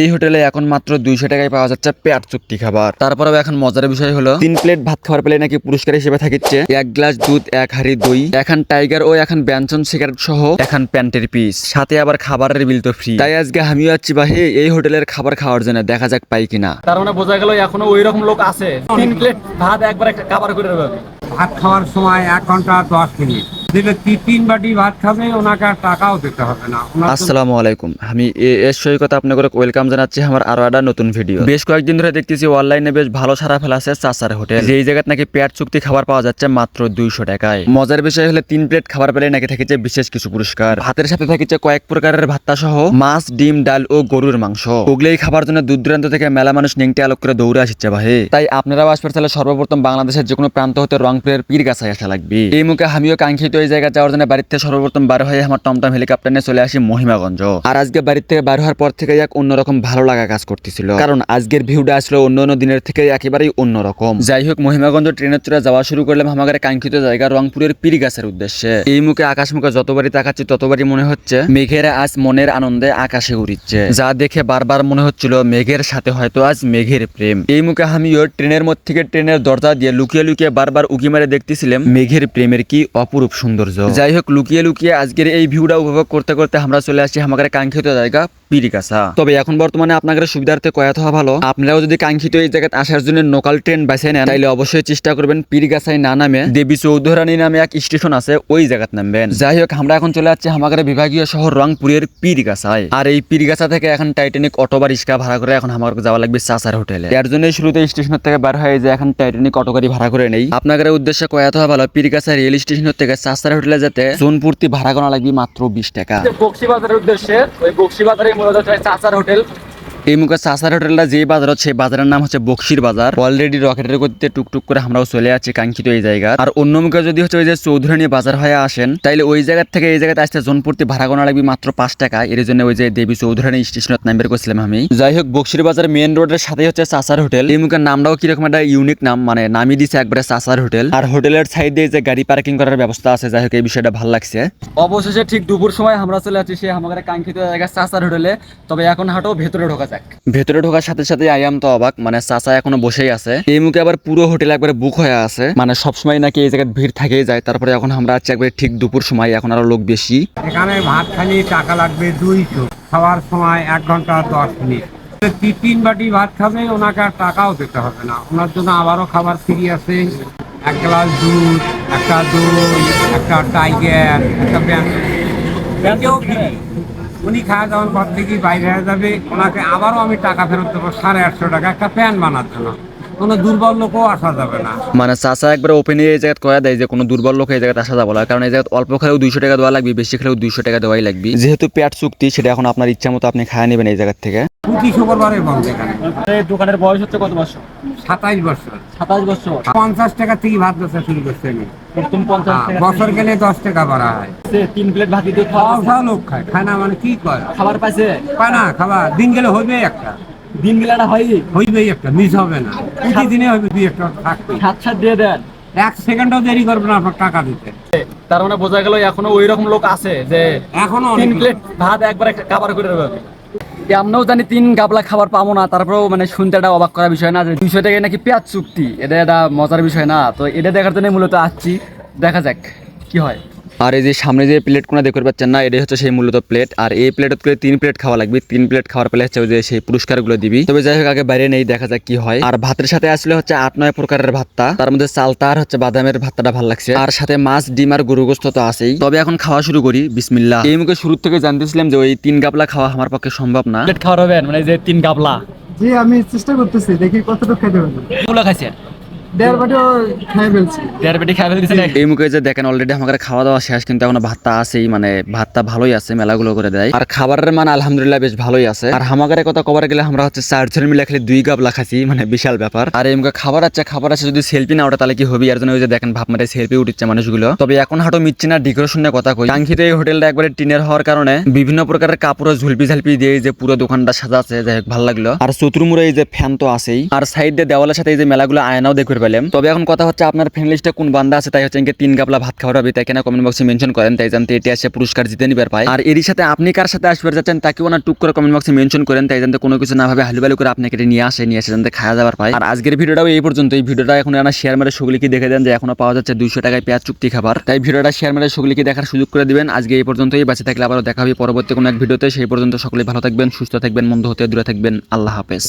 এই হোটেলে এখন মাত্র দুইশো টাকায় পাওয়া যাচ্ছে পেট চুক্তি খাবার। তারপরেও এখন মজার বিষয় হলো তিন প্লেট ভাত খাবার পেলে নাকি পুরস্কার হিসেবে থাকিচ্ছে। এক গ্লাস দুধ এক হাড়ি দই এখন টাইগার ও এখন ব্যঞ্জন সিগারেট সহ এখন প্যান্টের পিস। সাথে আবার খাবারের বিল তো ফ্রি তাই আজকে আমিও আছি বা হে এই হোটেলের খাবার খাওয়ার জন্য দেখা যাক পাই কিনা। তার মানে বোঝা গেল এখনও ওই রকম লোক আছে। তিন প্লেট ভাত একবার একটা কাবার করে দেবে। ভাত খাওয়ার সময় এক ঘণ্টা দশ মিনিট। ব্যক্তি তিন বাটি ভাত খাবে, ওনাকে আর টাকাও দিতে হবে না। আসসালামু আলাইকুম। আমি এ এস সৈকত আপনাদের ওয়েলকাম জানাচ্ছি, আমার আরও একটা নতুন ভিডিও বেশ কয়েকদিন ধরে দেখতেছি অনলাইনে বেশ ভালো সারা ফেলাছে চাচার হোটেল যেই জায়গায় নাকি পেট চুক্তি খাবার পাওয়া যাচ্ছে মাত্র দুইশো টাকায়। মজার বিষয় হলে তিন প্লেট খাবার পেলে নাকি থাকছে বিশেষ কিছু পুরস্কার। ভাতের সাথে থাকছে কয়েক প্রকারের ভাত্তা সহ মাছ, ডিম, ডাল ও গরুর মাংস। ওগুলো এই খাবার জন্য দূর দূরান্ত থেকে মেলা মানুষ নিংটে আলোক করে দৌড়ে আসছে ভাই। তাই আপনারাও আসবে তাহলে সর্বপ্রথম বাংলাদেশের যে কোনো প্রান্ত হতে রংপুরের পীর গাছায় আসা লাগবে। এই মুখে আমিও কাঙ্ক্ষিত এই জায়গায় যাওয়ার জন্য বাড়িতে সর্বপ্রথম বার হয়ে আমার টমটম হেলিকপ্টার নিয়ে চলে আসি মহিমাগঞ্জ। আর আজকে বাড়ির থেকে বার হওয়ার পর থেকে এক অন্যরকম ভালো লাগা কাজ করতেছিল। কারণ আজকের ভিউটা আসলে অন্য অন্য দিনের থেকে একেবারেই অন্যরকম। যাই হোক, মহিমাগঞ্জ ট্রেনের চড়ে যাওয়া শুরু করলাম আমাদের কাঙ্ক্ষিত জায়গা রংপুরের পীর গাছের উদ্দেশ্যে। এই মুখে আকাশ মুখে যতবারই তাকাচ্ছি, ততবারই মনে হচ্ছে মেঘের আজ মনের আনন্দে আকাশে উড়িচ্ছে। যা দেখে বারবার মনে হচ্ছিল মেঘের সাথে হয়তো আজ মেঘের প্রেম। এই মুখে আমিও ট্রেনের মধ্যে থেকে ট্রেনের দরজা দিয়ে লুকিয়ে লুকিয়ে বারবার উকি মারে দেখতেছিলাম মেঘের প্রেমের কি অপরূপ সৌন্দর্য। যাই হোক, লুকিয়ে লুকিয়ে আজকের এই ভিউটা উপভোগ করতে করতে আমরা চলে আসছি আমাদের কাঙ্ক্ষিত জায়গা পিরিকাসা তবে এখন বর্তমানে আপনাদের সুবিধার্থে কয়াত হওয়া ভালো। আপনারাও যদি কাঙ্ক্ষিত এই জায়গায় আসার জন্য লোকাল ট্রেন বেছে নেন, তাইলে অবশ্যই চেষ্টা করবেন পিরিগাছায় না নামে। দেবী চৌধুরানী নামে এক স্টেশন আছে, ওই জায়গাত নামবেন। যাই হোক, আমরা এখন চলে যাচ্ছি আমাদের বিভাগীয় শহর রংপুরের পীরগাছায় আর এই পীরগাছা থেকে এখন টাইটানিক অটো বা রিক্সা ভাড়া করে এখন আমার যাওয়া লাগবে চাচার হোটেলে। এর জন্য শুরুতে স্টেশনের থেকে বার হয়ে যে এখন টাইটানিক অটো গাড়ি ভাড়া করে নেই। আপনাদের উদ্দেশ্যে কয়াত হওয়া ভালো পীরগাছা রেল স্টেশনের থেকে চাচার হোটেলে যেতে, জোনপুর্তি ভাড়া করা লাগবে মাত্র বিশ টাকা। বক্সি উদ্দেশ্যে, ওই বক্সি মূলত চাচার হোটেল। এই মুখে চাষার হোটেলটা যে বাজার হচ্ছে বাজারের নাম হচ্ছে বক্সির বাজার। অলরেডি রকেটের গতিতে টুকটুক করে আমরাও চলে যাচ্ছি কাঙ্ক্ষিত এই জায়গা আর অন্য মুখে যদি হচ্ছে ওই যে চৌধুরানী বাজার হয়ে আসেন, তাইলে ওই জায়গার থেকে এই জায়গাতে আসতে জনপ্রতি ভাড়া গোনা লাগবে মাত্র পাঁচ টাকা। এর জন্য ওই যে দেবী চৌধুরানী স্টেশনত নাম্বার করছিলাম আমি। যাই হোক, বক্সির বাজার মেন রোডের সাথে হচ্ছে চাষার হোটেল। এই মুখের নামটাও কীরকম একটা ইউনিক নাম মানে নামই দিছে একবারে চাষার হোটেল। আর হোটেলের সাইডে যে গাড়ি পার্কিং করার ব্যবস্থা আছে, যাই হোক, এই বিষয়টা ভালো লাগছে। অবশেষে ঠিক দুপুর সময় আমরা চলে যাচ্ছি সে আমাদের কাঙ্ক্ষিত জায়গা চাচার হোটেলে। তবে এখন হাঁটো ভেতরে ঢোকা যাক ভেতরে ঢোকার সাথে সাথে আইয়াম তো অবাক মানে চাচা এখনও বসেই আছে। এই মুখে আবার পুরো হোটেল একবারে বুক হয়ে আছে। মানে সবসময় নাকি এই জায়গায় ভিড় থাকেই যায়, তারপরে এখন আমরা আছি একবারে ঠিক দুপুর সময়, এখন আরও লোক বেশি। এখানে ভাত খালি টাকা লাগবে দুইশো, খাওয়ার সময় এক ঘণ্টা দশ মিনিট। তিন বাটি ভাত খাবে, ওনাকে আর টাকাও দিতে হবে না। ওনার জন্য আবারও খাবার ফ্রি আছে। এক গ্লাস দুধ, একটা দই, একটা টাইগার, একটা free। উনি খাওয়া দাওয়ার পর থেকেই বাইরে হয়ে যাবে। ওনাকে আবারও আমি টাকা ফেরত দেবো সাড়ে আটশো টাকা একটা প্যান বানার জন্য। কোনো দুর্বল লোকও আসা যাবে না। মানে চাচা একবার ওপেনে এই জায়গায় কয়া দেয় যে কোনো দুর্বল লোক এই জায়গায় আসা যাবে না কারণ এই জায়গায় অল্প খেলেও দুইশো টাকা দেওয়া লাগবে বেশি খেলেও দুইশো টাকা দেওয়াই লাগবে। যেহেতু পেট চুক্তি সেটা এখন আপনার ইচ্ছা মতো আপনি খাওয়া নেবেন এই জায়গার থেকে। প্রতি শুক্রবারে বন্ধ এখানে। দোকানের বয়স হচ্ছে কত বছর? সাতাইশ বছর। সাতাশ বছর। পঞ্চাশ টাকা থেকে ভাত শুরু করছে আমি। হ্যাঁ, বছর গেলে দশ টাকা বাড়া হয়। তিন প্লেট ভাত দিতে খাওয়া খাওয়া লোক খায়। খায় না মানে কি করে খাবার পাইছে? পায় না খাবার দিন গেলে হইবে একটা। দিন গেলাটা হয়? হইবেই একটা মিস হবে না। দিনে হইবে দুই একটা থাকবে। সাত সাত দিয়ে দেন। এক সেকেন্ডও দেরি করবে না আপনার টাকা দিতে। তার মানে বোঝা গেল এখনও ওই রকম লোক আছে যে এখনও তিন প্লেট ভাত একবার একটা কাবার করে দেবে। আমরাও জানি তিন গাবলা খাবার পাবো না, তারপরেও মানে শুনতে একটা অবাক করার বিষয় না যে দুইশো টাকায় নাকি পেঁয়াজ চুক্তি। এটা একটা মজার বিষয় না। তো এটা দেখার জন্য মূলত আসছি। দেখা যাক কি হয়। আর এই যে সামনে যে প্লেট কোনো দেখতে পাচ্ছেন না এটাই হচ্ছে সেই মূলত প্লেট আর এই প্লেটত করে তিন প্লেট খাওয়া লাগবে। তিন প্লেট খাওয়ার পেলে হচ্ছে যে সেই পুরস্কারগুলো দিবি। তবে যাই হোক আগে বাইরে নেই দেখা যাক কি হয়। আর ভাতের সাথে আসলে হচ্ছে আট নয় প্রকারের ভাতটা। তার মধ্যে চালতা আর হচ্ছে বাদামের ভাতটা ভালো লাগছে। আর সাথে মাছ ডিম আর গরু গোস্ত তো আছেই। তবে এখন খাওয়া শুরু করি। বিসমিল্লাহ। এই মুখে শুরু থেকে জানতেছিলাম যে ওই তিন গাবলা খাওয়া আমার পক্ষে সম্ভব না। প্লেট হবেন মানে যে তিন গাবলা। জি আমি চেষ্টা করতেছি। দেখি কতটুকু খেতে এগুলো খাইছেন? এই মুখে যে দেখেন অলরেডি আমাদের খাওয়া দাওয়া শেষ কিন্তু এখন ভাতটা আছেই মানে ভাতটা ভালোই আছে মেলাগুলো করে দেয়। আর খাবারের মান আলহামদুলিল্লাহ বেশ ভালোই আছে। আর হামাগারের কথা কবার গেলে আমরা হচ্ছে চার জন মিলে খালি দুই গাবলা খাচ্ছি মানে বিশাল ব্যাপার। আর এই মুখে খাবার আছে খাবার আছে যদি সেলফি না ওটা তাহলে কি হবে? আর জন্য ওই যে দেখেন ভাব মারে সেলফি উঠছে মানুষগুলো। তবে এখন হাঁটো মিচ্ছে না ডেকোরেশন কথা কই। কাঙ্ক্ষিত এই হোটেলটা একবারে টিনের হওয়ার কারণে বিভিন্ন প্রকারের কাপড় ঝুলপি ঝালপি দিয়ে যে পুরো দোকানটা সাজা আছে যাই হোক ভালো লাগল। আর চতুর্মুড়ে এই যে ফ্যান তো আছেই। আর সাইড দিয়ে দেওয়ালের সাথে এই যে মেলাগুলো আয়নাও দেখতে পেলাম তবে এখন কথা হচ্ছে আপনার ফ্রেন্ড লিস্টে কোন বান্দা আছে, তাই হচ্ছে তিন গাবলা ভাত খাওয়ার হবে, তাই কেন কমেন্ট বক্সে মেনশন করেন, তাই জানতে এটি আসে পুরস্কার জিতে নিবার পায়। আর এরই সাথে আপনি কার সাথে আসবে যাচ্ছেন, তাকেও না টুক করে কমেন্ট বক্সে মেনশন করেন, তাই জানতে কোনো কিছু না ভাবে হালুবালু করে আপনাকে এটা নিয়ে আসে নিয়ে আসে জানতে খাওয়া যাবার পায়। আর আজকের ভিডিওটাও এই পর্যন্ত এই ভিডিওটা এখন না শেয়ার মেরে সেগুলিকে দেখে দেন যে এখনও পাওয়া যাচ্ছে দুইশো টাকায় পেঁয়াজ চুক্তি খাবার। তাই ভিডিওটা শেয়ার মেরে সেগুলিকে দেখার সুযোগ করে দিবেন। আজকে এই পর্যন্তই। বাঁচে থাকলে আবারও দেখা হবে পরবর্তী কোনো এক ভিডিওতে। সেই পর্যন্ত সকলে ভালো থাকবেন, সুস্থ থাকবেন, মন্দ হতে দূরে থাকবেন। আল্লাহ হাফেজ।